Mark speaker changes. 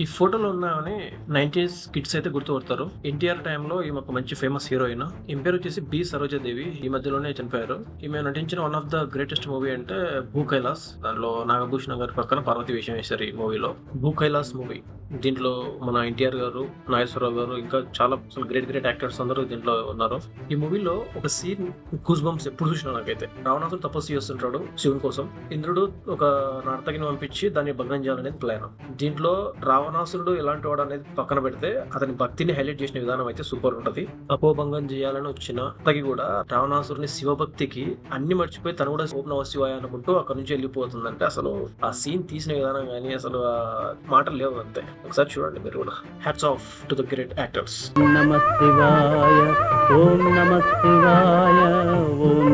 Speaker 1: ఈ ఫోటోలో ఉన్నామని నైన్టీస్ కిడ్స్ అయితే గుర్తుపడతారు. ఎన్టీఆర్ టైంలో ఈమె ఒక మంచి ఫేమస్ హీరోయిన్ ఈమె పేరు వచ్చేసి బి సరోజాదేవి. ఈ మధ్యలోనే చనిపోయారు. ఈమె నటించిన one of the greatest movie అంటే భూ కైలాస్. దానిలో నాగభూషణ గారి పక్కన పార్వతి వేషం వేశారు ఈ మూవీలో. భూ కైలాస్ మూవీ. దీంట్లో మన ఎన్టీఆర్ గారు నాగేశ్వరరావు గారు ఇంకా చాలా అసలు గ్రేట్ గ్రేట్ యాక్టర్స్ అందరూ దీంట్లో ఉన్నారు. ఈ మూవీలో ఒక సీన్ కూస్ బంప్స్ ఎప్పుడు చూసినా నాకైతే. రావణాసుడు తపస్సు చేస్తుంటాడు శివుని కోసం. ఇంద్రుడు ఒక నర్తకిని పంపించి దాన్ని భగ్నం చేయాలనేది ప్లాన్ దీంట్లో రావణాసురుడు ఎలాంటి వాడు అనేది పక్కన పెడితే అతని భక్తిని హైలైట్ చేసిన విధానం అయితే సూపర్ ఉంటది. తపోభంగం చేయాలని వచ్చిన అతకి కూడా రావణాసురుని శివభక్తికి అన్ని మర్చిపోయి తను కూడా ఓం నమ శివాయ అనుకుంటూ అక్కడ నుంచి వెళ్ళిపోతుందంటే అసలు ఆ సీన్ తీసిన విధానం కానీ అసలు ఆ మాటలు లేవు అంతే. ఒకసారి చూడండి మీరు కూడా. Hats off to the great actors
Speaker 2: నమ శివాయ ఓం నమ శివాయ ఓం